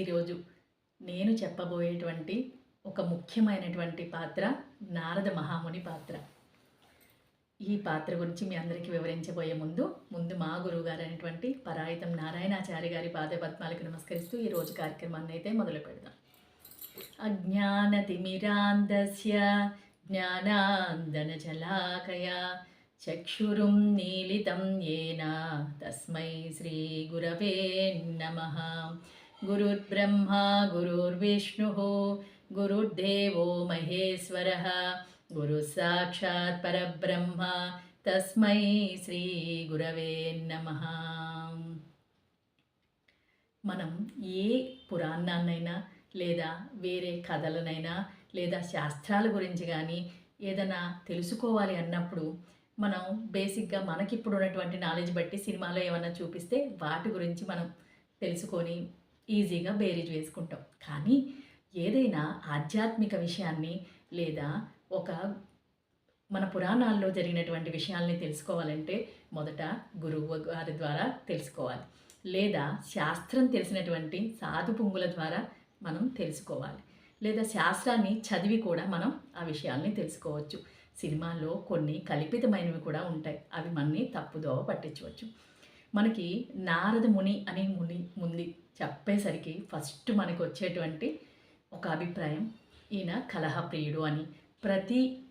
ఈరోజు నేను చెప్పబోయేటువంటి ఒక ముఖ్యమైనటువంటి పాత్ర నారద మహాముని పాత్ర. ఈ పాత్ర గురించి మీ అందరికీ వివరించబోయే ముందు ముందు మా గురువు గారు అయినటువంటి పరాయితం నారాయణాచారి గారి పాదపద్మాలకు నమస్కరిస్తూ ఈ రోజు కార్యక్రమాన్ని అయితే మొదలు పెడదాం. జ్ఞానాందన జ్ఞానాందనజలాకయా చక్షురుం నీలితం ఏనా తస్మై శ్రీగురవే నమః. గురుర్బ్రహ్మా గురుర్విష్ణుः గురుర్దేవో మహేశ్వరः గురు సాక్షాత్ పరబ్రహ్మ తస్మై శ్రీగురవే నమ మనం ఏ పురాణాన్నైనా లేదా వేరే కథలనైనా లేదా శాస్త్రాల గురించి కానీ ఏదైనా తెలుసుకోవాలి అన్నప్పుడు మనం బేసిక్గా మనకి ఇప్పుడు ఉన్నటువంటి నాలెడ్జ్ బట్టి సినిమాలో ఏమైనా చూపిస్తే వాటి గురించి మనం తెలుసుకొని ఈజీగా బేరీజ్ వేసుకుంటాం. కానీ ఏదైనా ఆధ్యాత్మిక విషయాన్ని లేదా ఒక మన పురాణాల్లో జరిగినటువంటి విషయాల్ని తెలుసుకోవాలంటే మొదట గురువు గారి ద్వారా తెలుసుకోవాలి. లేదా శాస్త్రం తెలిసినటువంటి సాధు పుంగుల ద్వారా మనం తెలుసుకోవాలి. లేదా శాస్త్రాన్ని చదివి కూడా మనం ఆ విషయాల్ని తెలుసుకోవచ్చు. సినిమాల్లో కొన్ని కల్పితమైనవి కూడా ఉంటాయి. అవి మనని తప్పుదోవ పట్టించవచ్చు. మనకి నారద ముని అనే ముని ముందు చెప్పేసరికి ఫస్ట్ మనకు వచ్చేటువంటి ఒక అభిప్రాయం ఈయన కలహప్రియుడు అని. ప్రతి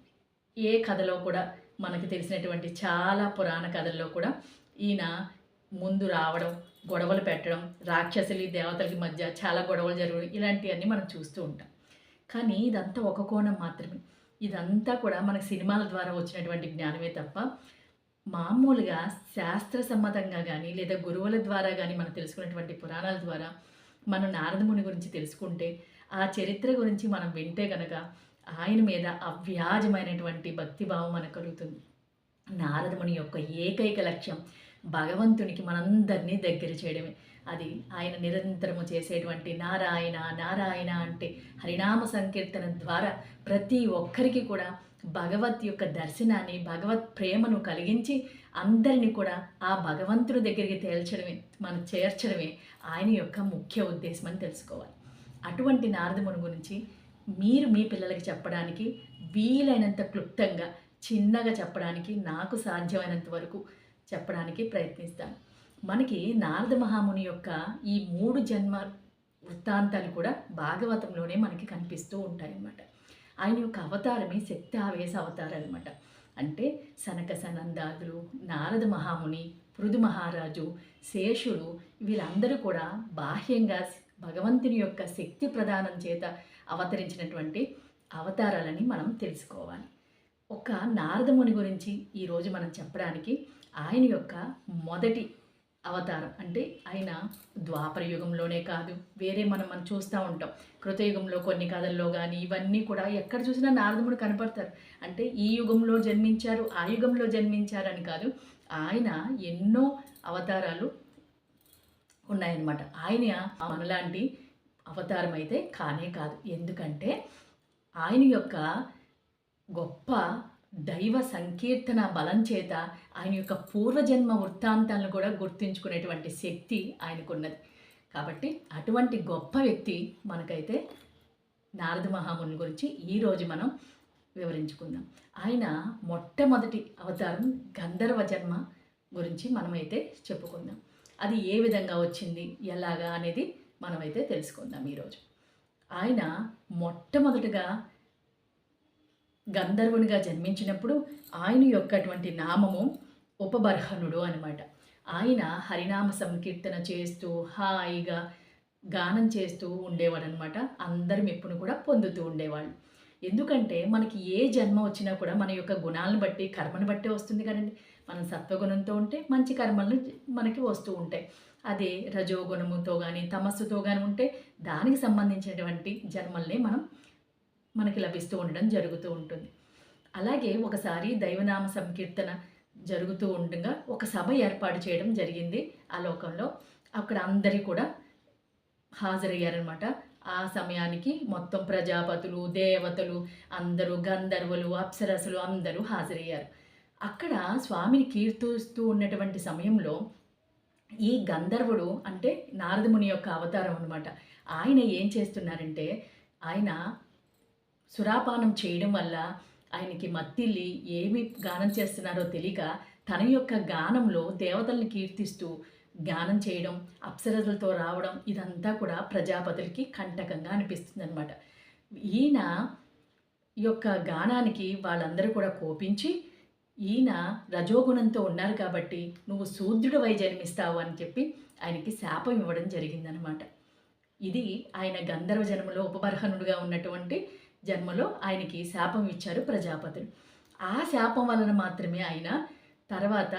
ఏ కథలో కూడా మనకు తెలిసినటువంటి చాలా పురాణ కథల్లో కూడా ఈయన ముందు రావడం గొడవలు పెట్టడం రాక్షసులు దేవతలకి మధ్య చాలా గొడవలు జరగడం ఇలాంటివన్నీ మనం చూస్తూ ఉంటాం. కానీ ఇదంతా ఒక కోణం మాత్రమే. ఇదంతా కూడా మన సినిమాల ద్వారా వచ్చినటువంటి జ్ఞానమే తప్ప మామూలుగా శాస్త్ర సమ్మతంగా కానీ లేదా గురువుల ద్వారా కానీ మనం తెలుసుకున్నటువంటి పురాణాల ద్వారా మనం నారదముని గురించి తెలుసుకుంటే ఆ చరిత్ర గురించి మనం వింటే గనక ఆయన మీద అవ్యాజమైనటువంటి భక్తిభావం మనకు కలుగుతుంది. నారదముని యొక్క ఏకైక లక్ష్యం భగవంతునికి మనందరినీ దగ్గర చేయడమే. అది ఆయన నిరంతరము చేసేటువంటి నారాయణ నారాయణ అంటే హరినామ సంకీర్తన ద్వారా ప్రతి ఒక్కరికి కూడా భగవత్ యొక్క దర్శనాన్ని భగవత్ ప్రేమను కలిగించి అందరినీ కూడా ఆ భగవంతుడి దగ్గరికి తేల్చడమే మనం చేర్చడమే ఆయన యొక్క ముఖ్య ఉద్దేశం అని తెలుసుకోవాలి. అటువంటి నారదముని గురించి మీరు మీ పిల్లలకి చెప్పడానికి వీలైనంత క్లుప్తంగా చిన్నగా చెప్పడానికి నాకు సాధ్యమైనంత వరకు చెప్పడానికి ప్రయత్నిస్తాను. మనకి నారద మహాముని యొక్క ఈ మూడు జన్మ వృత్తాంతాలు కూడా భాగవతంలోనే మనకి కనిపిస్తూ ఉంటాయన్నమాట. ఆయన యొక్క అవతారమే శక్తి ఆవేశ అవతారం అనమాట అంటే సనక సనందాదులు నారద మహాముని పృథు మహారాజు శేషుడు వీళ్ళందరూ కూడా బాహ్యంగా భగవంతుని యొక్క శక్తి ప్రదానం చేత అవతరించినటువంటి అవతారాలని మనం తెలుసుకోవాలి. ఒక నారదముని గురించి ఈరోజు మనం చెప్పడానికి ఆయన యొక్క మొదటి అవతారం. అంటే ఆయన ద్వాపర యుగంలోనే కాదు వేరే మనం మనం చూస్తూ ఉంటాం. కృతయుగంలో కొన్ని కథల్లో కానీ ఇవన్నీ కూడా ఎక్కడ చూసినా నారదముడు కనపడతారు అంటే ఈ యుగంలో జన్మించారు ఆ యుగంలో జన్మించారని కాదు ఆయన ఎన్నో అవతారాలు ఉన్నాయన్నమాట. ఆయన మనలాంటి అవతారం అయితే కానే కాదు. ఎందుకంటే ఆయన యొక్క గొప్ప దైవ సంకీర్తన బలం చేత ఆయన యొక్క పూర్వజన్మ వృత్తాంతాలను కూడా గుర్తుంచుకునేటువంటి శక్తి ఆయనకున్నది. కాబట్టి అటువంటి గొప్ప వ్యక్తి మనకైతే నారద మహాముని గురించి ఈరోజు మనం వివరించుకుందాం. ఆయన మొట్టమొదటి అవతారం గంధర్వ జన్మ గురించి మనమైతే చెప్పుకుందాం. అది ఏ విధంగా వచ్చింది ఎలాగా అనేది మనమైతే తెలుసుకుందాం ఈరోజు ఆయన మొట్టమొదటిగా గంధర్వునిగా జన్మించినప్పుడు ఆయన యొక్కటువంటి నామము ఉపబర్హనుడు అనమాట ఆయన హరినామ సంకీర్తన చేస్తూ హాయిగా గానం చేస్తూ ఉండేవాడు అనమాట అందరి మెప్పును కూడా పొందుతూ ఉండేవాళ్ళు. ఎందుకంటే మనకి ఏ జన్మ వచ్చినా కూడా మన యొక్క గుణాలను బట్టి కర్మను బట్టే వస్తుంది కదండి. మనం సత్వగుణంతో ఉంటే మంచి కర్మలను మనకి వస్తూ ఉంటాయి. అదే రజోగుణముతో కానీ తమస్సుతో కానీ ఉంటే దానికి సంబంధించినటువంటి జన్మల్ని మనం మనకి లభిస్తూ ఉండడం జరుగుతూ ఉంటుంది. అలాగే ఒకసారి దైవనామ సంకీర్తన జరుగుతూ ఉండగా ఒక సభ ఏర్పాటు చేయడం జరిగింది ఆ లోకంలో. అక్కడ అందరి కూడా హాజరయ్యారనమాట ఆ సమయానికి మొత్తం ప్రజాపతులు దేవతలు అందరూ గంధర్వులు అప్సరసులు అందరూ హాజరయ్యారు. అక్కడ స్వామిని కీర్తిస్తూ ఉన్నటువంటి సమయంలో ఈ గంధర్వుడు అంటే నారదముని యొక్క అవతారం అనమాట ఆయన ఏం చేస్తున్నారంటే ఆయన సురాపానం చేయడం వల్ల ఆయనకి మత్తిల్లి ఏమి గానం చేస్తున్నారో తెలియక తన యొక్క గానంలో దేవతల్ని కీర్తిస్తూ గానం చేయడం అప్సరసలతో రావడం ఇదంతా కూడా ప్రజాపతులకి కంటకంగా అనిపిస్తుంది అనమాట ఈయన యొక్క గానానికి వాళ్ళందరూ కూడా కోపించి ఈయన రజోగుణంతో ఉన్నారు కాబట్టి నువ్వు శూద్రుడివై జన్మిస్తావు అని చెప్పి ఆయనకి శాపం ఇవ్వడం జరిగిందనమాట ఇది ఆయన గంధర్వ జన్మలో ఉపబర్హనుడుగా ఉన్నటువంటి జన్మలో ఆయనకి శాపం ఇచ్చారు ప్రజాపతులు. ఆ శాపం వలన మాత్రమే ఆయన తర్వాత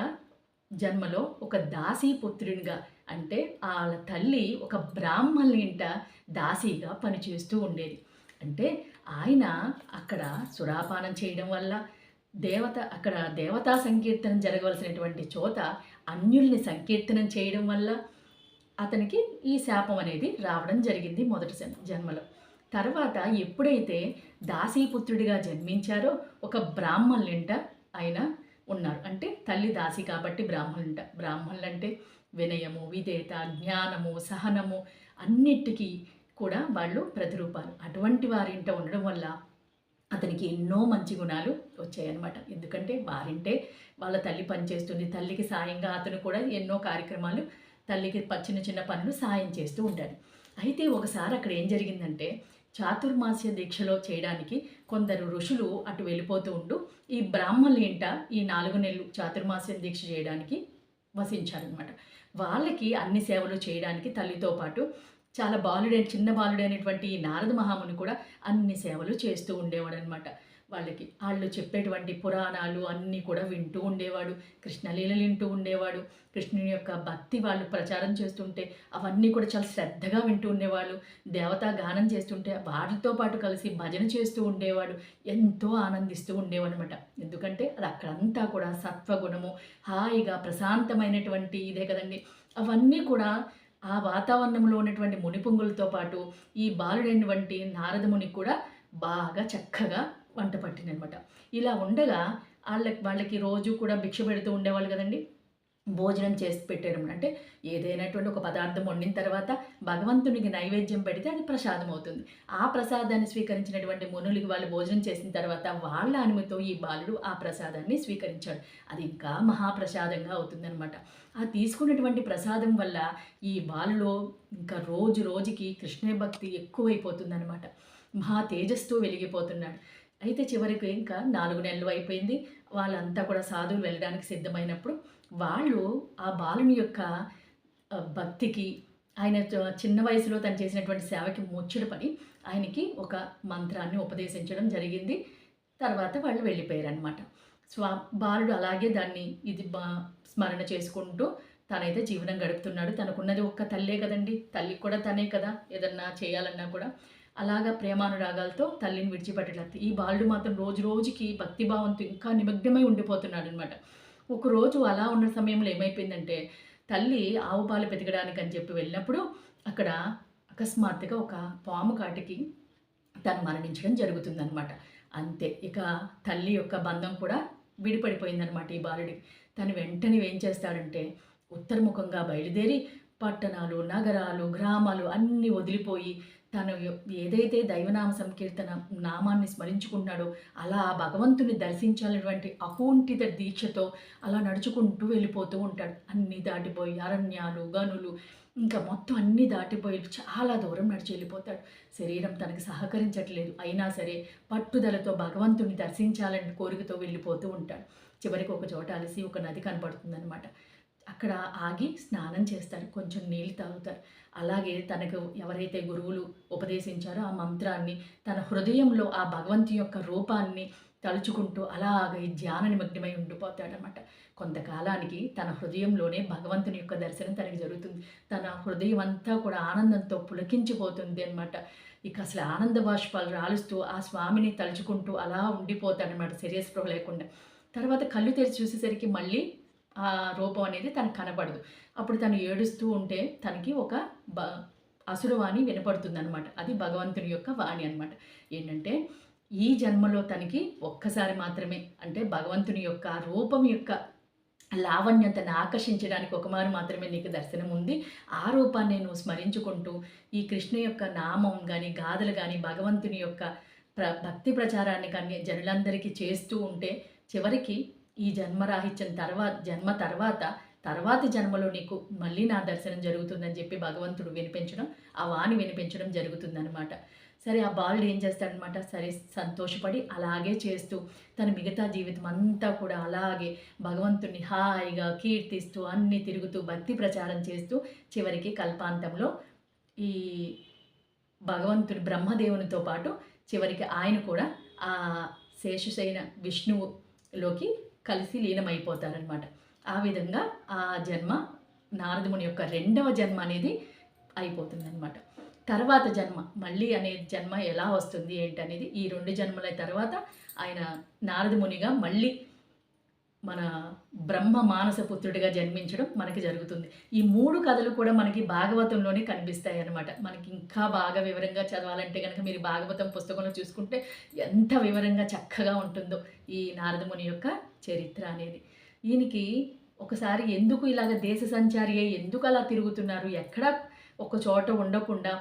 జన్మలో ఒక దాసీ పుత్రునిగా అంటే వాళ్ళ తల్లి ఒక బ్రాహ్మణుల ఇంట దాసీగా పనిచేస్తూ ఉండేది. అంటే ఆయన అక్కడ సురాపానం చేయడం వల్ల దేవత అక్కడ దేవతా సంకీర్తనం జరగవలసినటువంటి చోట అన్యుల్ని సంకీర్తనం చేయడం వల్ల అతనికి ఈ శాపం అనేది రావడం జరిగింది మొదటి జన్మలో. తర్వాత ఎప్పుడైతే దాసీపుత్రుడిగా జన్మించారో ఒక బ్రాహ్మణులింట ఆయన ఉన్నారు. అంటే తల్లి దాసి కాబట్టి బ్రాహ్మణులంట. బ్రాహ్మణులు అంటే వినయము విధేయత జ్ఞానము సహనము అన్నిటికీ కూడా వాళ్ళు ప్రతిరూపాలు. అటువంటి వారింట ఉండడం వల్ల అతనికి ఎన్నో మంచి గుణాలు వచ్చాయన్నమాట. ఎందుకంటే వారింటే వాళ్ళ తల్లి పనిచేస్తుంది తల్లికి సాయంగా అతను కూడా ఎన్నో కార్యక్రమాలు తల్లికి చిన్న చిన్న పనులు సాయం చేస్తూ ఉంటాడు. అయితే ఒకసారి అక్కడ ఏం జరిగిందంటే చాతుర్మాస్య దీక్షలో చేయడానికి కొందరు ఋషులు అటు వెళ్ళిపోతూ ఉంటూ ఈ బ్రాహ్మణుల ఈ నాలుగు నెలలు చాతుర్మాస్యం దీక్ష చేయడానికి వసించారనమాట వాళ్ళకి అన్ని సేవలు చేయడానికి తల్లితో పాటు చాలా బాలుడైన చిన్న బాలుడైనటువంటి ఈ నారద మహాముని కూడా అన్ని సేవలు చేస్తూ ఉండేవాడు అనమాట వాళ్ళకి వాళ్ళు చెప్పేటువంటి పురాణాలు అన్నీ కూడా వింటూ ఉండేవాడు కృష్ణలీలలు వింటూ ఉండేవాడు కృష్ణుని యొక్క భక్తి వాళ్ళు ప్రచారం చేస్తుంటే అవన్నీ కూడా చాలా శ్రద్ధగా వింటూ ఉండేవాళ్ళు దేవతా గానం చేస్తుంటే వాటితో పాటు కలిసి భజన చేస్తూ ఉండేవాడు ఎంతో ఆనందిస్తూ ఉండేవాడు అనమాట ఎందుకంటే అది అక్కడంతా కూడా సత్వగుణము హాయిగా ప్రశాంతమైనటువంటి ఇదే కదండి. అవన్నీ కూడా ఆ వాతావరణంలో ఉన్నటువంటి మునిపుంగులతో పాటు ఈ బాలుడైనటువంటి నారదమునికి కూడా బాగా చక్కగా వంట పట్టిందనమాట. ఇలా ఉండగా వాళ్ళకి వాళ్ళకి రోజు కూడా భిక్ష పెడుతూ ఉండేవాళ్ళు కదండి. భోజనం చేసి పెట్టారు అంటే ఏదైనటువంటి ఒక పదార్థం వండిన తర్వాత భగవంతునికి నైవేద్యం పెడితే అది ప్రసాదం అవుతుంది. ఆ ప్రసాదాన్ని స్వీకరించినటువంటి మునులకి వాళ్ళు భోజనం చేసిన తర్వాత వాళ్ళ అనుమతితో ఈ బాలుడు ఆ ప్రసాదాన్ని స్వీకరించాడు. అది ఇంకా మహాప్రసాదంగా అవుతుందనమాట. ఆ తీసుకున్నటువంటి ప్రసాదం వల్ల ఈ బాలులో ఇంకా రోజు రోజుకి కృష్ణ భక్తి ఎక్కువైపోతుందనమాట. మహా తేజస్తో వెలిగిపోతున్నాడు. అయితే చివరికి ఇంకా నాలుగు నెలలు అయిపోయింది. వాళ్ళంతా కూడా సాధువులు వెళ్ళడానికి సిద్ధమైనప్పుడు వాళ్ళు ఆ బాలుని యొక్క భక్తికి ఆయన చిన్న వయసులో తను చేసినటువంటి సేవకి ముచ్చడి పని ఆయనకి ఒక మంత్రాన్ని ఉపదేశించడం జరిగింది. తర్వాత వాళ్ళు వెళ్ళిపోయారనమాట స్వా బాలుడు అలాగే దాన్ని ఇది బా స్మరణ చేసుకుంటూ తనైతే జీవనం గడుపుతున్నాడు. తనకున్నది ఒక్క తల్లే కదండి. తల్లి కూడా తనే కదా. ఏదన్నా చేయాలన్నా కూడా అలాగా ప్రేమానురాగాలతో తల్లిని విడిచిపెట్టలేదు ఈ బాలుడు మాత్రం రోజు రోజుకి భక్తిభావంతో ఇంకా నిమగ్నమై ఉండిపోతున్నాడు అనమాట ఒకరోజు అలా ఉన్న సమయంలో ఏమైపోయిందంటే తల్లి ఆవు పాలు పెతకడానికి అని చెప్పి వెళ్ళినప్పుడు అక్కడ అకస్మాత్తుగా ఒక పాము కాటికి తను మరణించడం జరుగుతుందనమాట అంతే ఇక తల్లి యొక్క బంధం కూడా విడిపడిపోయిందనమాట ఈ బాలుడికి. తను వెంటనే ఏం చేస్తాడంటే ఉత్తరముఖంగా బయలుదేరి పట్టణాలు నగరాలు గ్రామాలు అన్నీ వదిలిపోయి తను ఏదైతే దైవనామ సంకీర్తన నామాన్ని స్మరించుకుంటున్నాడో అలా ఆ భగవంతుని దర్శించాలన్నటువంటి అకుంఠిత దీక్షతో అలా నడుచుకుంటూ వెళ్ళిపోతూ ఉంటాడు. అన్నీ దాటిపోయి అరణ్యాలు గనులు ఇంకా మొత్తం అన్నీ దాటిపోయి చాలా దూరం నడిచి వెళ్ళిపోతాడు. శరీరం తనకి సహకరించట్లేదు. అయినా సరే పట్టుదలతో భగవంతుని దర్శించాలని కోరికతో వెళ్ళిపోతూ ఉంటాడు. చివరికి ఒక చోట అలసి ఒక నది కనపడుతుందన్నమాట. అక్కడ ఆగి స్నానం చేస్తారు కొంచెం నీళ్ళు తాగుతారు. అలాగే తనకు ఎవరైతే గురువులు ఉపదేశించారో ఆ మంత్రాన్ని తన హృదయంలో ఆ భగవంతు యొక్క రూపాన్ని తలుచుకుంటూ అలాగ ధ్యాన నిమగ్నమై ఉండిపోతాడనమాట కొంతకాలానికి తన హృదయంలోనే భగవంతుని యొక్క దర్శనం తనకి జరుగుతుంది. తన హృదయం అంతా కూడా ఆనందంతో పులకించిపోతుంది అనమాట ఇక అసలు ఆనంద బాష్పాలు రాలుస్తూ ఆ స్వామిని తలుచుకుంటూ అలా ఉండిపోతాడనమాట శరీర స్పృహ లేకుండా. తర్వాత కళ్ళు తెరిచి చూసేసరికి మళ్ళీ ఆ రూపం అనేది తనకు కనపడదు అప్పుడు తను ఏడుస్తూ ఉంటే తనకి ఒక బ అసురవాణి వినపడుతుందన్నమాట. అది భగవంతుని యొక్క వాణి అనమాట ఏంటంటే ఈ జన్మలో తనకి ఒక్కసారి మాత్రమే అంటే భగవంతుని యొక్క రూపం యొక్క లావణ్యతను ఆకర్షించడానికి ఒకమారు మాత్రమే నీకు దర్శనం ఉంది. ఆ రూపాన్ని నువ్వు స్మరించుకుంటూ ఈ కృష్ణ యొక్క నామం కానీ గాథలు కానీ భగవంతుని యొక్క ప్ర భక్తి ప్రచారాన్ని కానీ జనులందరికీ చేస్తూ ఉంటే చివరికి ఈ జన్మరాహిత్యం తర్వాత జన్మ తర్వాత తర్వాతి జన్మలో నీకు మళ్ళీ నా దర్శనం జరుగుతుందని చెప్పి భగవంతుడు వినిపించడం ఆ వాణి వినిపించడం జరుగుతుందనమాట సరే ఆ బాలుడు ఏం చేస్తాడనమాట సరే సంతోషపడి అలాగే చేస్తూ తన మిగతా జీవితం అంతా కూడా అలాగే భగవంతుని హాయిగా కీర్తిస్తూ అన్ని తిరుగుతూ భక్తి ప్రచారం చేస్తూ చివరికి కల్పాంతంలో ఈ భగవంతుడు బ్రహ్మదేవునితో పాటు చివరికి ఆయన కూడా ఆ శేషశైన విష్ణువులోకి కలిసి లీనమైపోతారనమాట ఆ విధంగా ఆ జన్మ నారదముని యొక్క రెండవ జన్మ అనేది అయిపోతుందన్నమాట. తర్వాత జన్మ మళ్ళీ అనే జన్మ ఎలా వస్తుంది ఏంటి అనేది ఈ రెండు జన్మల తర్వాత ఆయన నారదమునిగా మళ్ళీ మన బ్రహ్మ మానస పుత్రుడిగా జన్మించడం మనకి జరుగుతుంది. ఈ మూడు కథలు కూడా మనకి భాగవతంలోనే కనిపిస్తాయి అన్నమాట మనకి ఇంకా బాగా వివరంగా చదవాలంటే కనుక మీరు భాగవతం పుస్తకంలో చూసుకుంటే ఎంత వివరంగా చక్కగా ఉంటుందో ఈ నారదముని యొక్క చరిత్ర అనేది. ఈయనకి ఒకసారి ఎందుకు ఇలాగ దేశ సంచారి అయి ఎందుకు అలా తిరుగుతున్నారు? ఎక్కడ ఒక చోట ఉండకుండా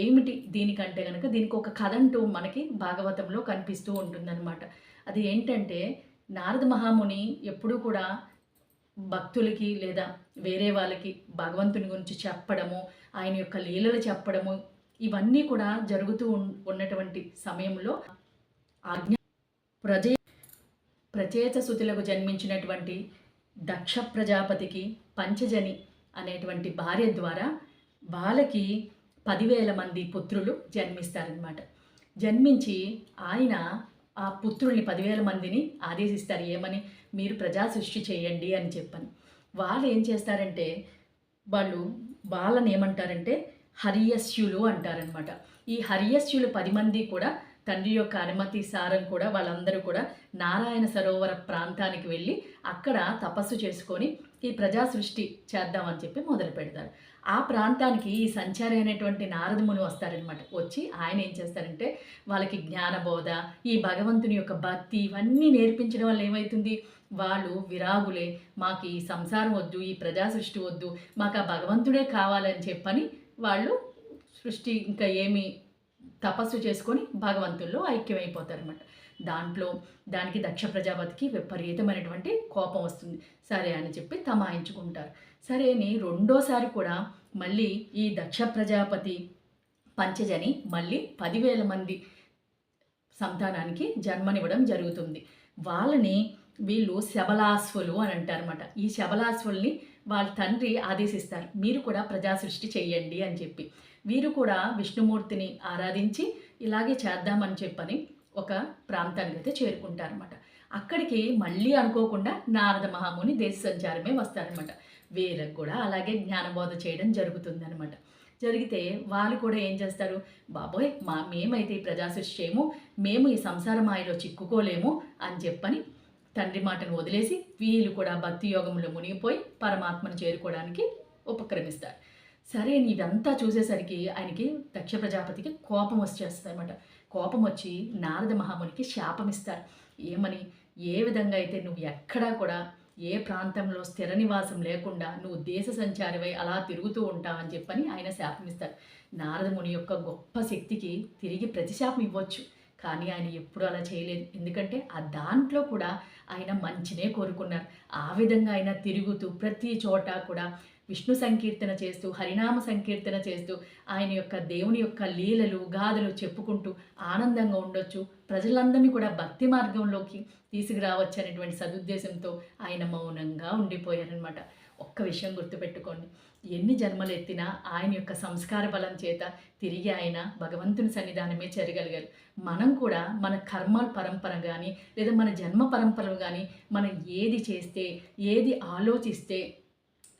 ఏమిటి దీనికంటే కనుక దీనికి ఒక కథ అంటూ మనకి భాగవతంలో కనిపిస్తూ ఉంటుందన్నమాట. అది ఏంటంటే నారద మహాముని ఎప్పుడూ కూడా భక్తులకి లేదా వేరే వాళ్ళకి భగవంతుని గురించి చెప్పడము ఆయన యొక్క లీలలు చెప్పడము ఇవన్నీ కూడా జరుగుతూ ఉన్నటువంటి సమయంలో ఆజ్ఞ ప్రజ ప్రచేత సుతులకు జన్మించినటువంటి దక్ష ప్రజాపతికి పంచజని అనేటువంటి భార్య ద్వారా వాళ్ళకి పదివేల మంది పుత్రులు జన్మిస్తారనమాట జన్మించి ఆయన ఆ పుత్రుల్ని పదివేల మందిని ఆదేశిస్తారు. ఏమని? మీరు ప్రజా సృష్టి చేయండి అని చెప్పని. వాళ్ళు ఏం చేస్తారంటే వాళ్ళు వాళ్ళని ఏమంటారంటే హరియస్యులు అంటారనమాట ఈ హరియస్యులు పది మంది కూడా తండ్రి యొక్క అనుమతి సారం కూడా వాళ్ళందరూ కూడా నారాయణ సరోవర ప్రాంతానికి వెళ్ళి అక్కడ తపస్సు చేసుకొని ఈ ప్రజా సృష్టి చేద్దామని చెప్పి మొదలు పెడతారు. ఆ ప్రాంతానికి ఈ సంచారి అనేటువంటి నారదముని వస్తారనమాట వచ్చి ఆయన ఏం చేస్తారంటే వాళ్ళకి జ్ఞానబోధ ఈ భగవంతుని యొక్క భక్తి ఇవన్నీ నేర్పించడం వల్ల ఏమవుతుంది వాళ్ళు విరాగులే మాకు ఈ సంసారం వద్దు ఈ ప్రజా సృష్టి వద్దు మాకు ఆ భగవంతుడే కావాలని చెప్పని వాళ్ళు సృష్టి ఇంకా ఏమి తపస్సు చేసుకొని భగవంతుల్లో ఐక్యమైపోతారనమాట దాంట్లో దానికి దక్ష ప్రజాపతికి విపరీతమైనటువంటి కోపం వస్తుంది. సరే అని చెప్పి తమాయించుకుంటారు. సరే అని రెండోసారి కూడా మళ్ళీ ఈ దక్ష ప్రజాపతి పంచజని మళ్ళీ పదివేల మంది సంతానానికి జన్మనివ్వడం జరుగుతుంది. వాళ్ళని వీళ్ళు శబలాశ్వులు అని అంటారనమాట ఈ శబలాశ్వుల్ని వాళ్ళ తండ్రి ఆదేశిస్తారు. మీరు కూడా ప్రజా సృష్టి చెయ్యండి అని చెప్పి. వీరు కూడా విష్ణుమూర్తిని ఆరాధించి ఇలాగే చేద్దామని చెప్పని ఒక ప్రాంతానికి అయితే చేరుకుంటారనమాట అక్కడికి మళ్ళీ అనుకోకుండా నారద మహాముని దేశ సంచారమే వస్తారనమాట వీళ్ళకి కూడా అలాగే జ్ఞానబోధ చేయడం జరుగుతుందనమాట జరిగితే వాళ్ళు కూడా ఏం చేస్తారు? బాబోయ్ మా మేమైతే ఈ ప్రజాశిష్యము చేయము మేము ఈ సంసార మాయలో చిక్కుకోలేము అని చెప్పని తండ్రి మాటను వదిలేసి వీళ్ళు కూడా భక్తి యోగంలో మునిగిపోయి పరమాత్మను చేరుకోవడానికి ఉపక్రమిస్తారు. సరే నీవంతా చూసేసరికి ఆయనకి దక్ష ప్రజాపతికి కోపం వచ్చేస్తుంది అనమాట కోపం వచ్చి నారద మహామునికి శాపం ఇస్తారు ఏమని? ఏ విధంగా అయితే నువ్వు ఎక్కడా కూడా ఏ ప్రాంతంలో స్థిర నివాసం లేకుండా నువ్వు దేశ సంచారివై అలా తిరుగుతూ ఉంటావని చెప్పని ఆయన శాపం ఇస్తారు నారద ముని యొక్క గొప్ప శక్తికి తిరిగి ప్రతిశాపం ఇవ్వచ్చు. కానీ ఆయన ఎప్పుడూ అలా చేయలేదు. ఎందుకంటే ఆ దాంట్లో కూడా ఆయన మంచినే కోరుకున్నారు. ఆ విధంగా ఆయన తిరుగుతూ ప్రతి చోట కూడా విష్ణు సంకీర్తన చేస్తూ హరినామ సంకీర్తన చేస్తూ ఆయన యొక్క దేవుని యొక్క లీలలు గాథలు చెప్పుకుంటూ ఆనందంగా ఉండొచ్చు. ప్రజలందరినీ కూడా భక్తి మార్గంలోకి తీసుకురావచ్చు అనేటువంటి సదుద్దేశంతో ఆయన మౌనంగా ఉండిపోయారనమాట ఒక్క విషయం గుర్తుపెట్టుకోండి. ఎన్ని జన్మలు ఎత్తినా ఆయన యొక్క సంస్కార బలం చేత తిరిగి ఆయన భగవంతుని సన్నిధానమే చేరగలిగారు. మనం కూడా మన కర్మ పరంపర కానీ లేదా మన జన్మ పరంపర కానీ మనం ఏది చేస్తే ఏది ఆలోచిస్తే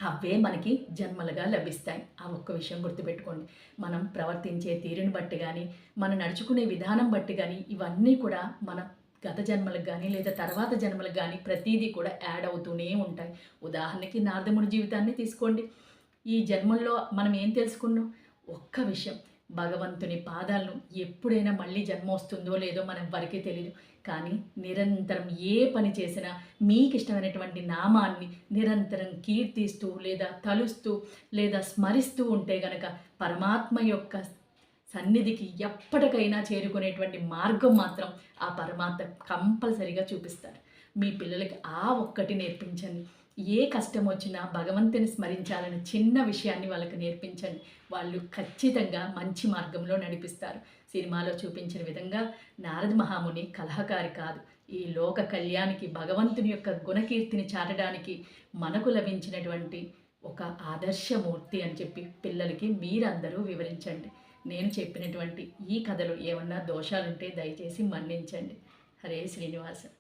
అవే మనకి జన్మలుగా లభిస్తాయి. ఆ ఒక్క విషయం గుర్తుపెట్టుకోండి. మనం ప్రవర్తించే తీరుని బట్టి కానీ మనం నడుచుకునే విధానం బట్టి కానీ ఇవన్నీ కూడా మన గత జన్మలకు కానీ లేదా తర్వాత జన్మలకు కానీ ప్రతిదీ కూడా యాడ్ అవుతూనే ఉంటాయి. ఉదాహరణకి నార్దముడి జీవితాన్ని తీసుకోండి. ఈ జన్మల్లో మనం ఏం తెలుసుకున్నాం? ఒక్క విషయం. భగవంతుని పాదాలను ఎప్పుడైనా మళ్ళీ జన్మ వస్తుందో లేదో మనం ఎవ్వరికీ తెలియదు కానీ నిరంతరం ఏ పని చేసినా మీకు ఇష్టమైనటువంటి నామాన్ని నిరంతరం కీర్తిస్తూ లేదా తలుస్తూ లేదా స్మరిస్తూ ఉంటే గనక పరమాత్మ యొక్క సన్నిధికి ఎప్పటికైనా చేరుకునేటువంటి మార్గం మాత్రం ఆ పరమాత్మ కంపల్సరిగా చూపిస్తారు. మీ పిల్లలకి ఆ ఒక్కటి నేర్పించండి. ఏ కష్టం వచ్చినా భగవంతుని స్మరించాలని చిన్న విషయాన్ని వాళ్ళకి నేర్పించండి. వాళ్ళు ఖచ్చితంగా మంచి మార్గంలో నడిపిస్తారు. సినిమాలో చూపించిన విధంగా నారద మహాముని కలహకారి కాదు. ఈ లోక కళ్యాణికి భగవంతుని యొక్క గుణకీర్తిని చాటడానికి మనకు లభించినటువంటి ఒక ఆదర్శమూర్తి అని చెప్పి పిల్లలకి మీరందరూ వివరించండి. నేను చెప్పినటువంటి ఈ కథలో ఏమన్నా దోషాలుంటే దయచేసి మన్నించండి. హరే శ్రీనివాసన్